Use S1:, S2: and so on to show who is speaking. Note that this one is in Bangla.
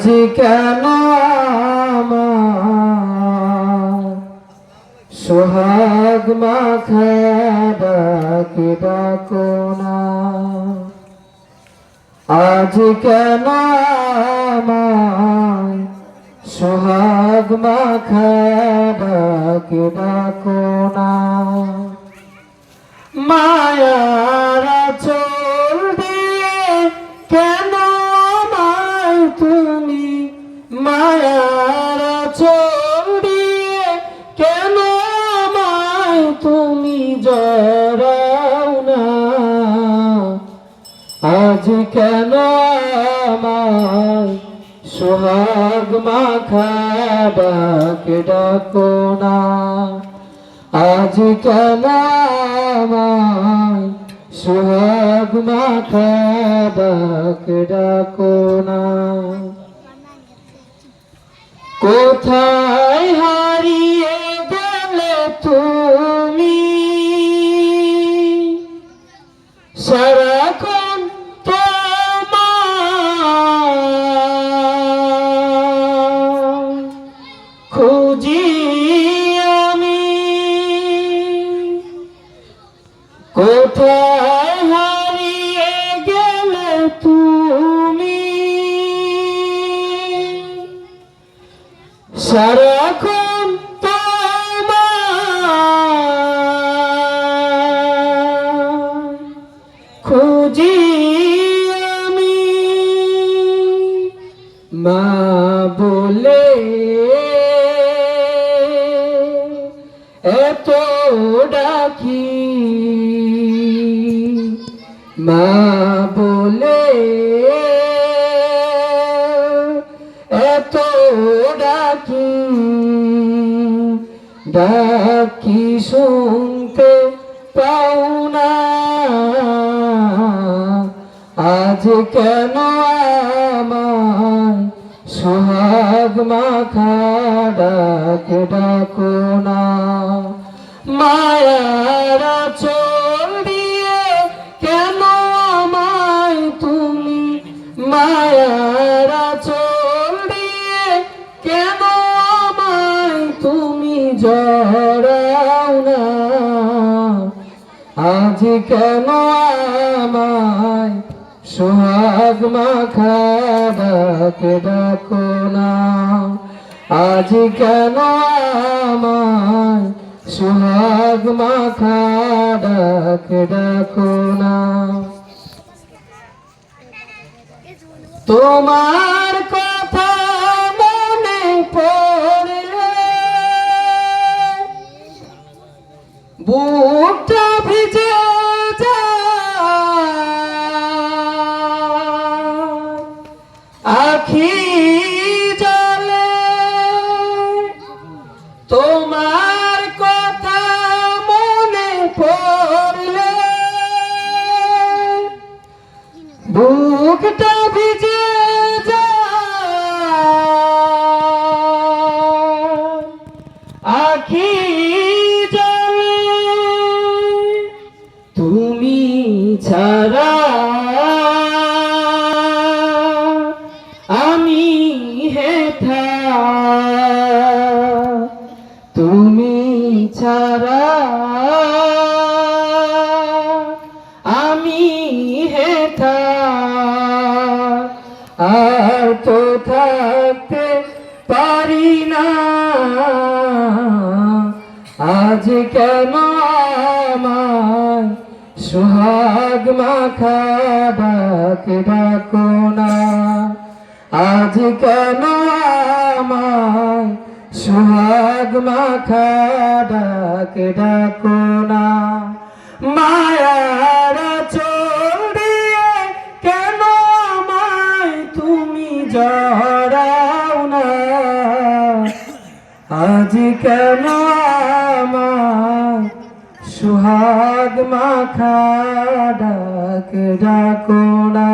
S1: আজ কেন সোহাগ মাখা ডাকে ডাকো না। আজ কেন সোহাগ মাখা ডাকে ডাকো না। মায়ার তুমি জড়াও না। আজ কেন আমায় সোহাগ মাখা ডাক না? আজ কেন আমায় সোহাগ মাখা ডাক ডাকো না? কোথায় সারাক্ষণ আমি। মা বলে এত ডাকি। মা বলে ডাকি শুনতে পাও না? আজ কেন আমার সোহাগ মাখা ডাক ডাকো না? মায়ার জড়াও না। আজ কেন আমায় সোহাগ মাখা ডাক না? আজ কেন আমায় সোহাগ মাখা ডাক ডাকো না? তোমার বুকটা ভিজে আখি জলে তোমার কথা মনে পড়লে বুকটা ভিজে আখি ছাড়া আমি হেথা। তুমি ছাড়া আমি হেথা। আর তো থাকতে পারি না। আজ কেন সোহাগ মাখা ডাক ডাকো না। আজ কেন আমার সোহাগ মাখা ডাক ডাকো না? মায়ার চোর দিয়ে কেন আমায় তুমি জড়াও না? আজ কেন সোহাগ মাখা ডাক ডাকো না।